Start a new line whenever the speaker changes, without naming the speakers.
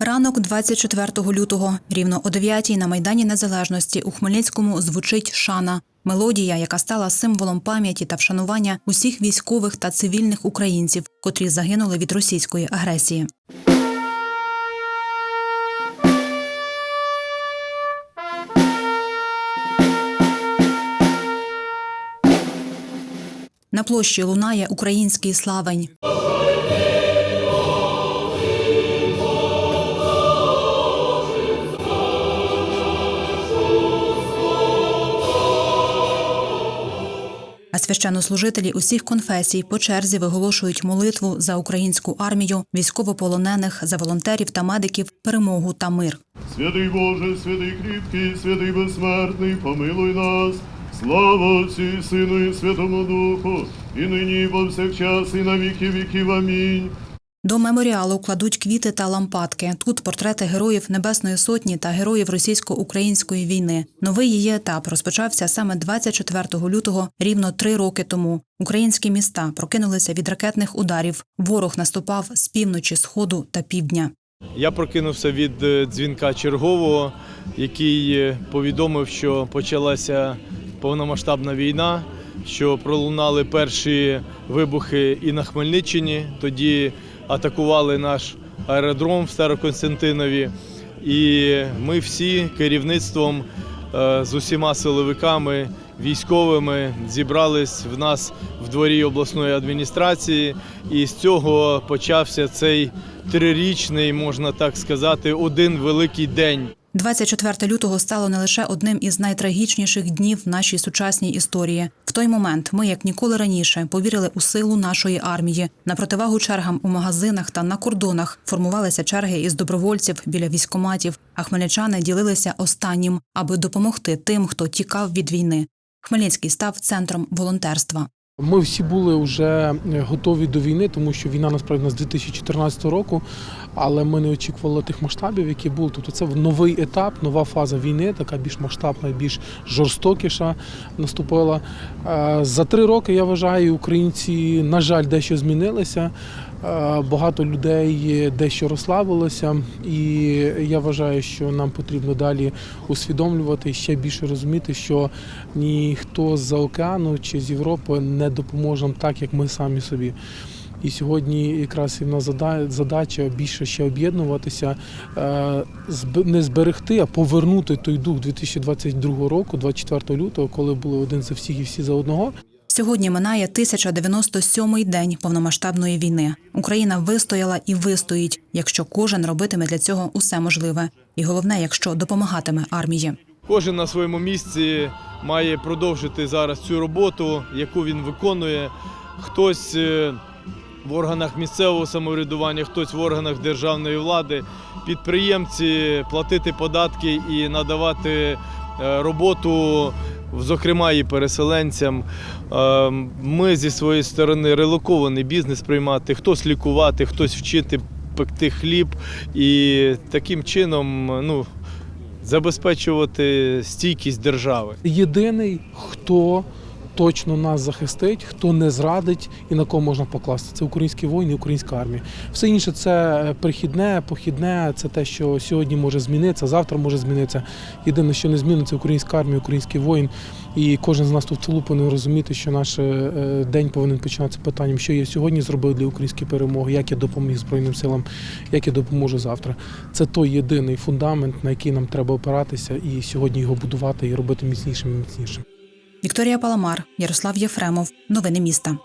Ранок 24 лютого, рівно о 9 на Майдані Незалежності у Хмельницькому звучить шана. Мелодія, яка стала символом пам'яті та вшанування усіх військових та цивільних українців, котрі загинули від російської агресії. На площі лунає український славень. Священнослужителі усіх конфесій по черзі виголошують молитву за українську армію, військовополонених, за волонтерів та медиків, перемогу та мир.
Святий Боже, святий кріпкий, святий безсмертний, помилуй нас. Слава Отцю Сину і Святому Духу, і нині, і повсякчас, і на віки віків. Амінь.
До меморіалу кладуть квіти та лампадки. Тут портрети героїв Небесної Сотні та героїв російсько-української війни. Новий її етап розпочався саме 24 лютого, рівно три роки тому. Українські міста прокинулися від ракетних ударів. Ворог наступав з півночі, сходу та півдня.
Я прокинувся від е, дзвінка чергового, який е, повідомив, що почалася повномасштабна війна, що пролунали перші вибухи і на Хмельниччині. Тоді атакували наш аеродром в Староконстантинові. І ми всі керівництвом е, з усіма силовиками, військовими зібрались в нас в дворі обласної адміністрації. І з цього почався цей трирічний, можна так сказати, один великий день.
24 лютого стало не лише одним із найтрагічніших днів в нашій сучасній історії. В той момент ми, як ніколи раніше, повірили у силу нашої армії. На противагу чергам у магазинах та на кордонах формувалися черги із добровольців біля військоматів, а хмельничани ділилися останнім, аби допомогти тим, хто тікав від війни. Хмельницький став центром волонтерства.
Ми всі були вже готові до війни, тому що війна насправді нас з 2014 року, але ми не очікували тих масштабів, які були. Тобто це новий етап, нова фаза війни, така більш масштабна, більш жорстокіша наступила. Е, За три роки я вважаю, українці, на жаль, дещо змінилися. Е, Багато людей дещо розслабилося, і я вважаю, що нам потрібно далі усвідомлювати і ще більше розуміти, що ніхто з-за океану чи з Європи не допоможе нам так, як ми самі собі. І сьогодні якраз і в нас зада- задача більше ще об'єднуватися, е, не зберегти, а повернути той дух 2022 року, 24 лютого, коли були один за всіх і всі за одного.
Сьогодні минає 1097-й день повномасштабної війни. Україна вистояла і вистоїть, якщо кожен робитиме для цього усе можливе. І головне, якщо допомагатиме армії.
Кожен на своєму місці має продовжити зараз цю роботу, яку він виконує. Хтось е, в органах місцевого самоврядування, хтось в органах державної влади, підприємці платити податки і надавати е, роботу, зокрема і переселенцям. Е, Ми зі своєї сторони релокований бізнес приймати, хтось лікувати, хтось вчити пекти хліб і таким чином ну, забезпечувати стійкість держави.
Єдиний, хто точно нас захистить, хто не зрадить і на кого можна покласти. Це українські воїни, українська армія. Все інше це прихідне, похідне, це те, що сьогодні може змінитися, завтра може змінитися. Єдине, що не зміниться, українська армія, український воїн. І кожен з нас тут в тилу повинен розуміти, що наш е, день повинен починатися питанням, що я сьогодні зробив для української перемоги, як я допоміг Збройним силам, як я допоможу завтра. Це той єдиний фундамент, на який нам треба опиратися, і сьогодні його будувати і робити міцнішим і міцнішим.
Вікторія Паламар, Ярослав Єфремов. Новини міста.